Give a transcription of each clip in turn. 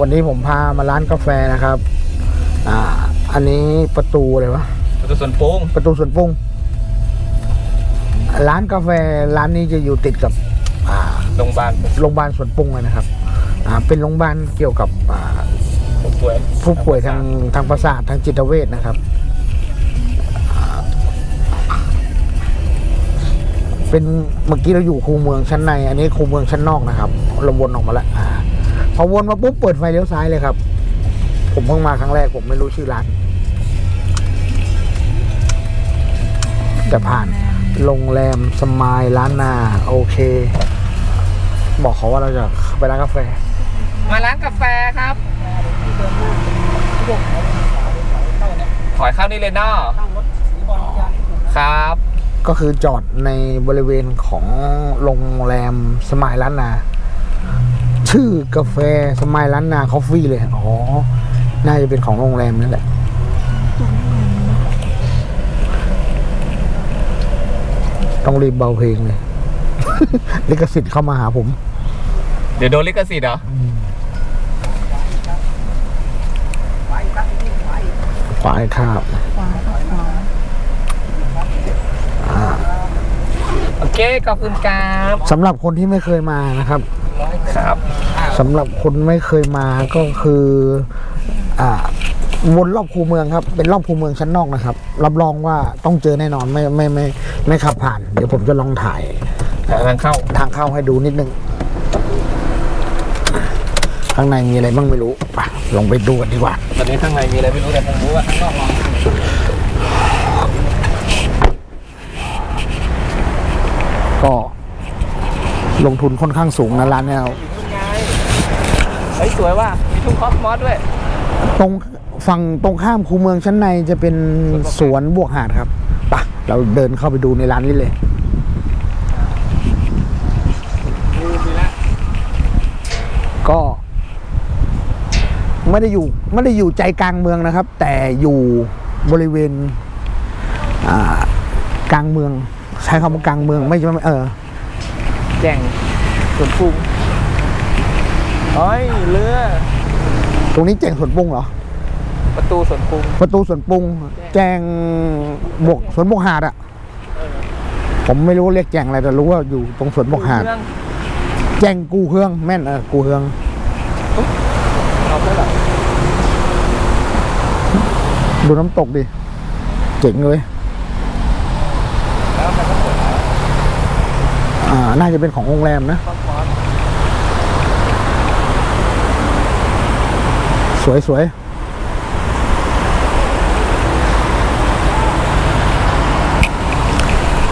วันนี้ผมพามาร้านกาแฟนะครับ อ่า อันนี้ประตูอะไรวะ ประตูส่วนโป้งประตูสวนปรุงร้านกาแฟร้านนี้จะอยู่ติดกับอ่าโรงพยาบาลโรงพยาบาลสวนปรุงเลยนะครับ อ่า เป็นโรงพยาบาลเกี่ยวกับอ่าผู้ป่วยผู้ป่วยทางทางประสาททางจิตเวชนะครับอ่าเป็นเมื่อกี้เราอยู่คูเมืองชั้นใน อันนี้คูเมืองชั้นนอกนะครับเราวนออกมาแล้วอ่า พอวนมาปุ๊บเปิดไฟเลี้ยวซ้ายเลยครับ ผมเพิ่งมาครั้งแรกผมไม่รู้ชื่อร้านแต่ผ่านโรงแรมสมายร้านนาโอเค บอกเขาว่าเราจะไปร้านกาแฟ มาร้านกาแฟครับ ถอยเข้านี่เลยเนาะครับ ก็คือจอดในบริเวณของโรงแรมสมายล้านนา ชื่อกาแฟสมายล้านนาคอฟฟี่เลย อ๋อ น่าจะเป็นของโรงแรมนั่นแหละ ต้องรีบเบาเพลงเลย ลิขสิทธิ์เข้ามาหาผม เดี๋ยวโดนลิขสิทธิ์เหรอขวาให้ครับโอเค ขอบคุณครับสำหรับคนที่ไม่เคยมานะครับ ครับสำหรับคนไม่เคยมาก็คืออ่าวนรอบคูเมืองครับ เป็นรอบคูเมืองชั้นนอกนะครับ รับรองว่าต้องเจอแน่นอนไม่ไม่ไม่ไม่ขับผ่าน เดี๋ยวผมจะลองถ่ายทางเข้าทางเข้าให้ดูนิดนึง ข้างในมีอะไรบ้างไม่รู้ไปลองไปดูกันดีกว่า ตอนนี้ข้างในมีอะไรไม่รู้แต่ผมรู้ว่าข้างนอกร้อนก็ ลงทุนค่อนข้างสูงนะร้านเนี่ยอยู่นู่นไงเฮ้ยสวยว่ะมีทุ่งคอสมอสด้วย ตรงฝั่งตรงข้ามคูเมืองชั้นในจะเป็นสวนบวกหาดครับไปะเราเดินเข้าไปดูในร้านนี้เลยดูสิละก็ ไม่ได้อยู่ไม่ได้อยู่ใจกลางเมืองนะครับ แต่อยู่บริเวณ อ่า กลางเมือง ใช้คำว่ากลางเมืองไม่ใช่เออ แจ่งสวนปรุงเฮ้ยเรือ ตรงนี้แจงสวนปรุงเหรอ ประตูสวนปรุง ประตูสวนปรุง แจงบวกสวนบวกหาดอะผมไม่รู้เรียกแจงอะไรแต่รู้ว่าอยู่ตรงสวนบวกหาดเรื่องแจงกูเฮืองแม่นเออกูเฮืองเอาไปเหรอดูน้ำตกดิ เจ๋งเลย แล้วมันก็เปิด อ่า น่าจะเป็นของโรงแรมนะคอสมอสสวยสวย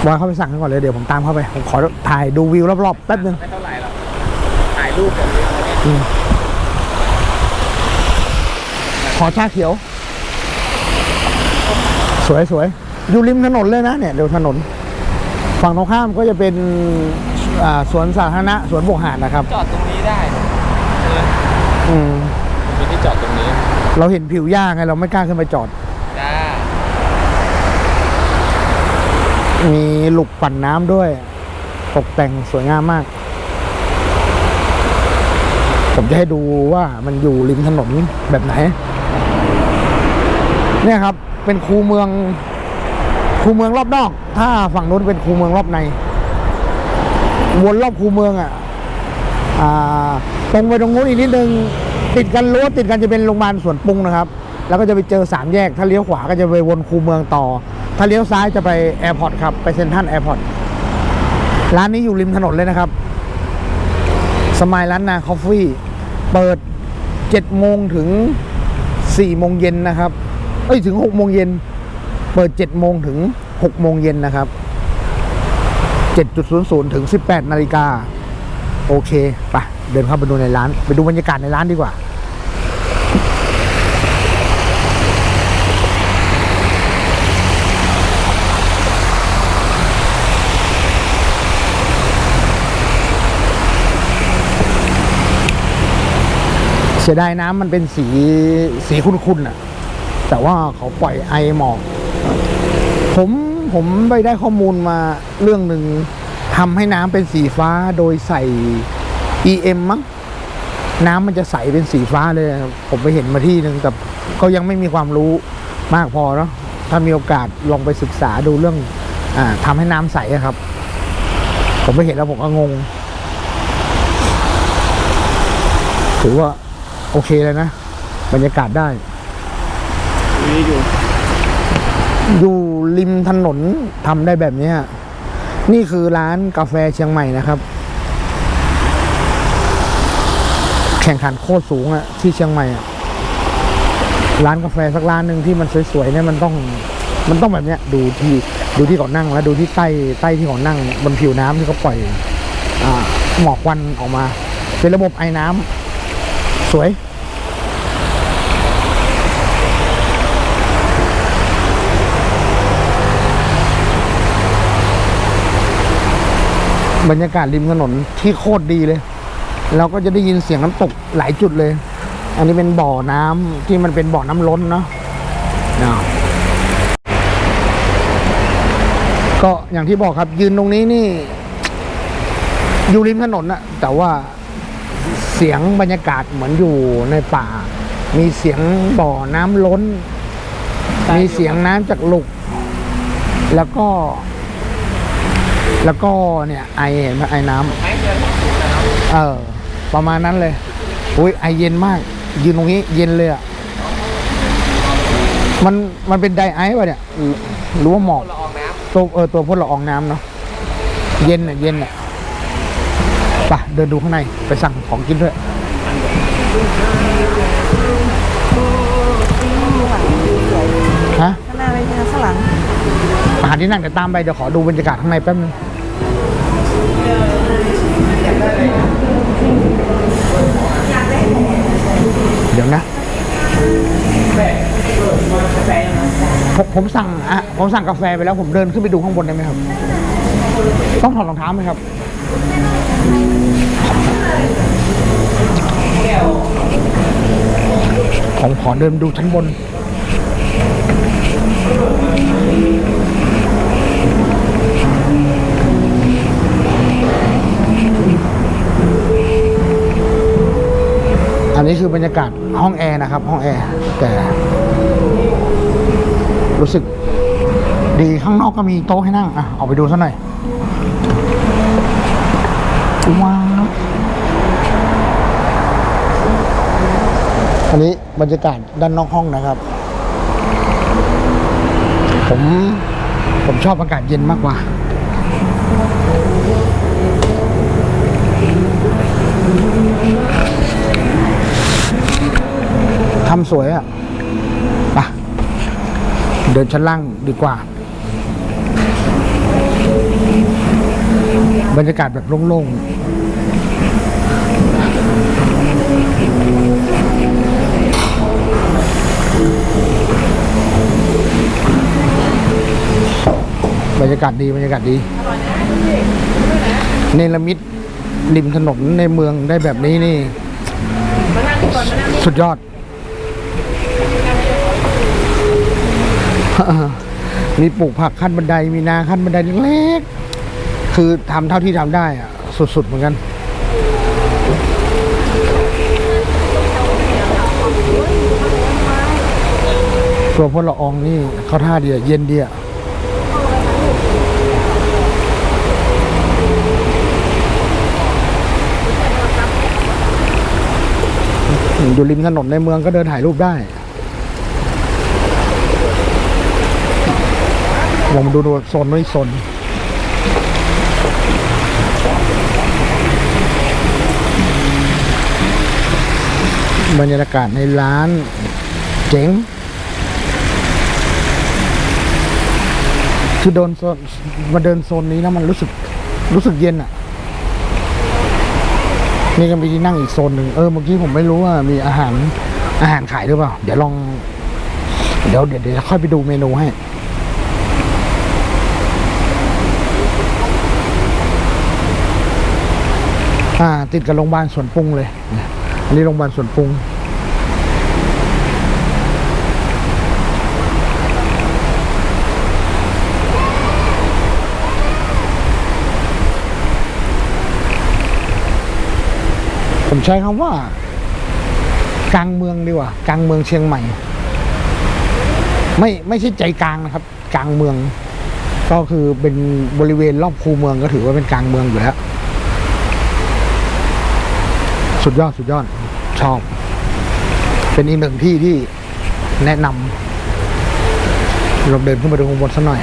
บอยเข้าไปสั่งกันก่อนเลยเดี๋ยวผมตามเข้าไป ผมขอถ่ายดูวิวรอบๆแป๊บนึงไม่เท่าไหร่หรอกถ่ายรูปแบบนี้ขอชาเขียว สวยสวยอยู่ริมถนนเลยนะเนี่ยเดี๋ยวถนน ฝั่งตรงข้ามก็จะเป็นสวนสาธารณะสวนบกหาดนะครับ จอดตรงนี้ได้เอออืมมีที่จอดตรงนี้ เราเห็นผิวหญ้าไงเราไม่กล้าขึ้นไปจอดจ้ามีหลุกปั่นน้ำด้วย ตกแต่งสวยงามมาก ผมจะให้ดูว่ามันอยู่ริมถนนแบบไหน เนี่ยครับ เป็นคูเมือง คูเมืองรอบนอก ถ้าฝั่งนู้นเป็นคูเมืองรอบใน วนรอบคูเมืองอะตรงไปตรงนู้นอีกนิดนึงติดกันรั้วติดกันจะเป็นโรงพยาบาลสวนปรุงนะครับ แล้วก็จะไปเจอสามแยก ถ้าเลี้ยวขวาก็จะไปวนคูเมืองต่อ ถ้าเลี้ยวซ้ายจะไปแอร์พอร์ตครับ ไปเซ็นทรัลแอร์พอร์ตร้านนี้อยู่ริมถนนเลยนะครับสมายร้านนาคอฟฟี่ เปิดเจ็ดโมงถึงสี่โมงเย็นนะครับ เอ้ย ถึงหกโมงเย็น เปิดเจ็ดโมงถึงหกโมงเย็นนะครับเจ็ดจุดศูนย์ศูนย์ถึงสิบแปดนาฬิกา โอเคไปเดินเข้าไปดูในร้าน ไปดูบรรยากาศในร้านดีกว่า เสียดายน้ำมันเป็นสีสีขุ่นๆอะ แต่ว่าเขาปล่อยไอหมอก ผมผมไปได้ข้อมูลมาเรื่องหนึ่งทำให้น้ำเป็นสีฟ้าโดยใส่ EM มั้งน้ำมันจะใสเป็นสีฟ้าเลยครับผมไปเห็นมาที่หนึ่งแต่ก็ยังไม่มีความรู้มากพอเนาะถ้ามีโอกาสลองไปศึกษาดูเรื่องอทำให้น้ำใสครับ ผมไปเห็นแล้วผมก็งง ถือว่าโอเคเลยนะ บรรยากาศได้นี่อยู่ อยู่ริมถนนทำได้แบบนี้นี่คือร้านกาแฟเชียงใหม่นะครับ แข่งขันโคตรสูงอะที่เชียงใหม่อะร้านกาแฟสักร้านหนึ่งที่มันสวยๆเนี่ยมันต้องมันต้องแบบเนี้ยดูที่ดูที่เขานั่งแล้วดูที่ใต้ใต้ที่เขานั่งบนผิวน้ำที่เขาปล่อยอ่าหมอกควันออกมา เป็นระบบไอ้น้ำสวย บรรยากาศริมถนนที่โคตรดีเลย เราก็จะได้ยินเสียงน้ำตกหลายจุดเลย อันนี้เป็นบ่อน้ำที่มันเป็นบ่อน้ำล้นเนาะนะก็อย่างที่บอกครับยืนตรงนี้นี่ อยู่ริมถนนอะแต่ว่าเสียงบรรยากาศเหมือนอยู่ในป่า มีเสียงบ่อน้ำล้น มีเสียงน้ำจากหลุก แล้วก็ แล้วก็เนี่ยไอเห็นไหมไอน้ำเออ ประมาณนั้นเลยอุ้ยไอเย็นมาก ยืนตรงนี้เย็นเลยอะมันมันเป็นไดไอซ์ป่ะเนี่ยหรือหรือว่าหมอกละอองน้ตัวเออตัวพ่นละอองน้ำเนาะเย็นอะเย็นอะไปเดินดูข้างในไปสั่งของกินด้วยฮะข้างหน้าไม่ใช่ข้างหลังหาที่นั่งเดี๋ยวตามไปเดี๋ยวขอดูบรรยากาศข้างในแป๊บนึง ดี๋ยวนะ ผมผมสั่งอะผมสั่งกาแฟไปแล้วผมเดินขึ้นไปดูข้างบนได้ไหมครับ ต้องถอดรองเท้าไหมครับ ผมขอเดินดูชั้นบน นี้คือบรรยากาศห้องแอร์นะครับ ห้องแอร์แต่รู้สึกดีข้างนอกก็มีโต๊ะให้นั่งอะออกไปดูสักหน่อยว้าวอันนี้บรรยากาศด้านนอกห้องนะครับ ผมผมชอบอากาศเย็นมากกว่า ทำสวยอะ่ะไปเดินชั้นล่างดีกว่า บรรยากาศแบบโล่งๆบรรยากาศดีบรรยากาศดี เนรมิตริมถนนในเมืองได้แบบนี้นี่ สุดยอด มีปลูกผักขั้นบันไดมีนาขั้นบันไดเล็กๆคือทำเท่าที่ทำได้อะสุดๆเหมือนกันตัวพ่นละอองนี่เขาท่าเดีอะเย็นเดีอะอยู่ริมถนนในเมืองก็เดินถ่ายรูปได้ ลองมดูดูโซนนู้อีกโซนบรรยากาศในร้านเจ๋งคือโดนโซนมาเดินโซนนี้แล้วมันรู้สึกรู้สึกเย็นอะ นี่ก็มีที่นั่งอีกโซนหนึ่งเออเมื่อกี้ผมไม่รู้ว่ามีอาหารอาหารขายหรือเปล่า เดี๋ยวลอง เดี๋ยวเดี๋ยวเดี๋ยวค่อยไปดูเมนูให้ ติดกับโรงพยาบาลสวนปรุงเลยอันนี้โรงพยาบาลสวนปรุงผมใช้คำว่ากลางเมืองดีกว่ากลางเมืองเชียงใหม่ ไม่ไม่ใช่ใจกลางนะครับ กลางเมือง ก็คือเป็นบริเวณรอบคูเมืองก็ถือว่าเป็นกลางเมืองอยู่แล้ว สุดยอดสุดยอดชอบ เป็นอีกหนึ่งที่ที่แนะนำเราเดินขึ้นไปดูข้างบนสักหน่อย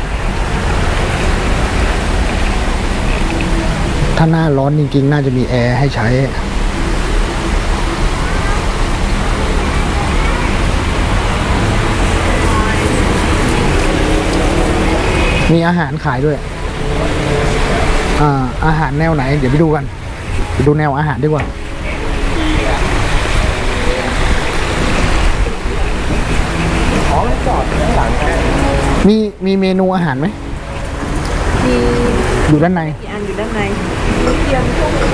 ถ้าหน้าร้อนจริง ๆ น่าจะมีแอร์ให้ใช้มีอาหารขายด้วยอ่าอาหารแนวไหน เดี๋ยวไปดูกัน ไปดูแนวอาหารดีกว่า อ๋อมัน จอดข้างหลังแค่มีมีเมนูอาหารไหมมีอยู่ด้านในกี่อันอยู่ด้านในมีเทียมพวก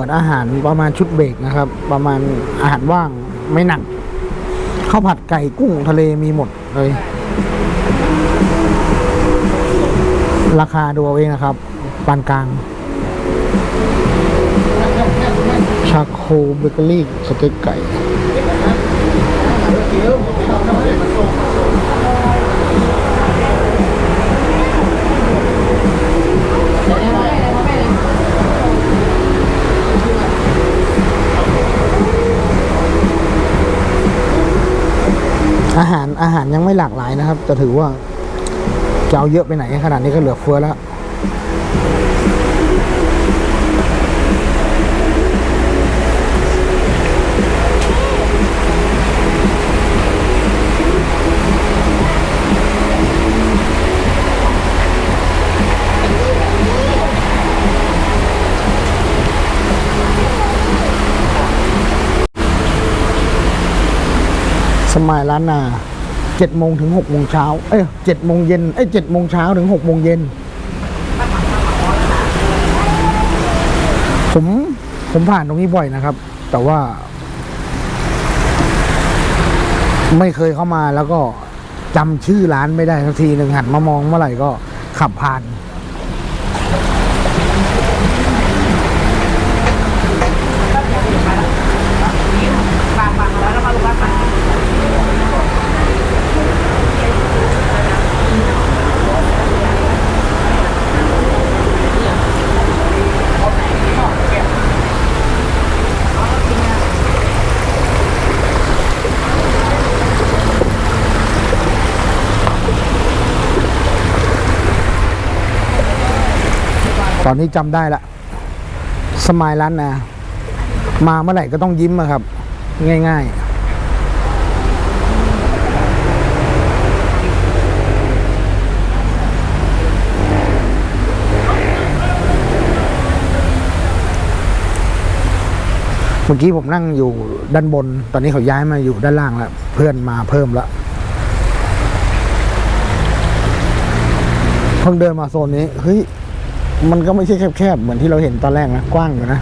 มือนอาหารประมาณชุดเบรกนะครับ ประมาณอาหารว่างไม่หนักข้าวผัดไก่กุ้งทะเลมีหมดเลย ราคาดูเอาเองนะครับปานกลางชาโคเบเกอรี่สเต็กไก่ อาหารอาหารยังไม่หลากหลายนะครับ แต่ถือว่าจะเอาเยอะไปไหนขนาดนี้ก็เหลือเฟือแล้ว สมัยร้านนาเจ็ดโมงถึงหกโมงเช้า เอ้ยเจ็ดโมงเย็น เอ้ยเจ็ดโมงเช้าถึงหกโมงเย็น ผมผมผ่านตรงนี้บ่อยนะครับ แต่ว่า ไม่เคยเข้ามาแล้วก็จำชื่อร้านไม่ได้สักทีหนึ่งหันมามองเมื่อไหร่ก็ขับผ่าน อนนี้จำได้ละสมายร้านนามาเมื่อไหร่ก็ต้องยิ้มอะครับ ง่าย ๆเมื่อกี้ผมนั่งอยู่ด้านบน ตอนนี้เขาย้ายมาอยู่ด้านล่างแล้ว เพื่อนมาเพิ่มแล้ว เพิ่งเดินมาโซนนี้ เฮ้ย มันก็ไม่ใช่แคบๆเหมือนที่เราเห็นตอนแรกนะ กว้างอยู่นะ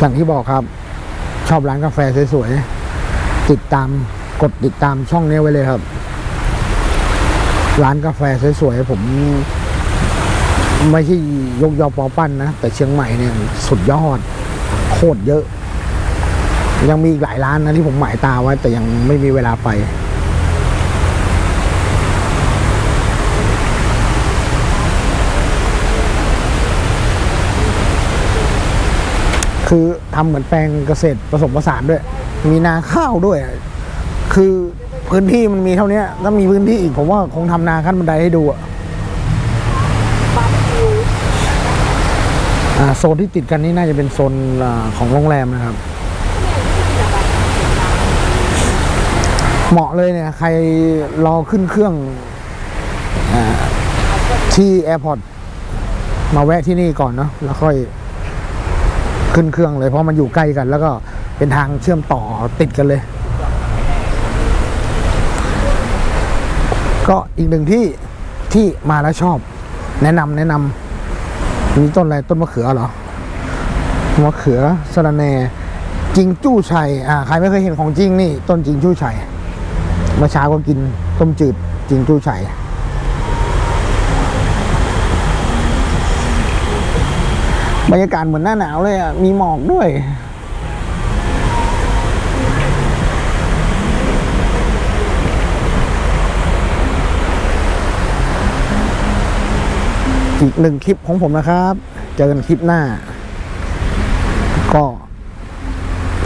อย่างที่บอกครับ ชอบร้านกาแฟสวยๆติดตามกดติดตามช่องนี้ไว้เลยครับ ร้านกาแฟสวยๆผม ไม่ใช่ยกยอปอปั้นนะ แต่เชียงใหม่เนี่ยสุดยอด โคตรเยอะ ยังมีอีกหลายร้านนะที่ผมหมายตาไว้แต่ยังไม่มีเวลาไป คือทำเหมือนแปลงเกษตรผสมผสานด้วย มีนาข้าวด้วย คือพื้นที่มันมีเท่านี้ถ้ามีพื้นที่อีกผมว่าคงทำนาขั้นบันไดให้ดูอะอ่าโซนที่ติดกันนี่น่าจะเป็นโซนอของโรงแรมนะครับ เหมาะเลยเนี่ย ใครรอขึ้นเครื่องอที่แอร์พอร์ตมาแวะที่นี่ก่อนเนาะแล้วค่อย ขึ้นเครื่องเลยเพราะมันอยู่ใกล้กัน แล้วก็เป็นทางเชื่อมต่อติดกันเลย ก็อีกหนึ่งที่ที่มาแล้วชอบ แนะนำแนะนำมีต้นอะไรต้นมะเขือเหรอมะเขือสะระแหนจิงจู้ชัยอ่าใครไม่เคยเห็นของจริงนี่ต้นจิงจู้ชัยเมื่อเช้าก็กินต้มจืดจิงจู้ชัย บรรยากาศเหมือนหน้าหนาวเลยอะ มีหมอกด้วย อีกหนึ่งคลิปของผมนะครับ เจอกันคลิปหน้า ก็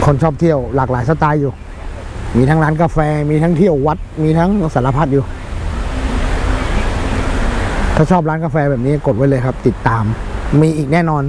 คนชอบเที่ยวหลากหลายสไตล์อยู่ มีทั้งร้านกาแฟ มีทั้งเที่ยววัด มีทั้งสารพัดอยู่ ถ้าชอบร้านกาแฟแบบนี้กดไว้เลยครับ ติดตาม มีอีกแน่นอน